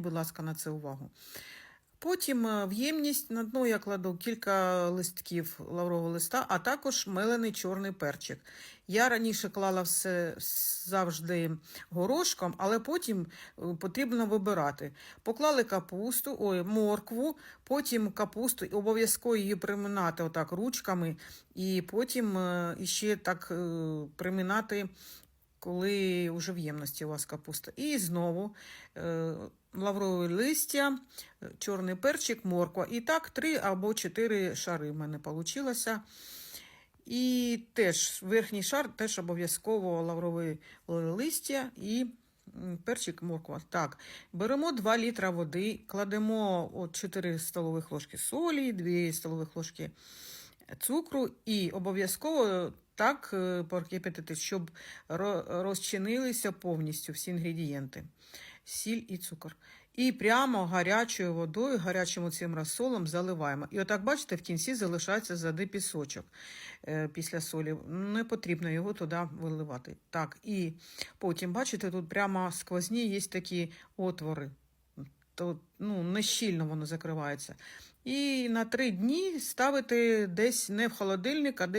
будь ласка, на це увагу. Потім е, в ємність на дно я кладу кілька листків лаврового листа, а також мелений чорний перчик. Я раніше клала все завжди горошком, але потім е, потрібно вибирати. Поклали капусту, ой, моркву, потім капусту, обов'язково її приминати отак ручками, і потім е, іще так приминати, коли вже в ємності у вас капуста. І знову е, лаврове листя, е, чорний перчик, морква. І так три або чотири шари в мене вийшло. І теж верхній шар теж обов'язково лаврове листя і перчик морква. Так, беремо 2 літра води, кладемо от 4 столових ложки солі, 2 столових ложки цукру і обов'язково так е, прокипятити, щоб розчинилися повністю всі інгредієнти. Сіль і цукор. І прямо гарячою водою, гарячим цим розсолом заливаємо. І отак, бачите, в кінці залишається зади пісочок е, після солі. Не потрібно його туди виливати. Так, і потім, бачите, тут прямо сквозні є такі отвори. То, ну, не воно закривається. І на три дні ставити десь не в холодильник, а десь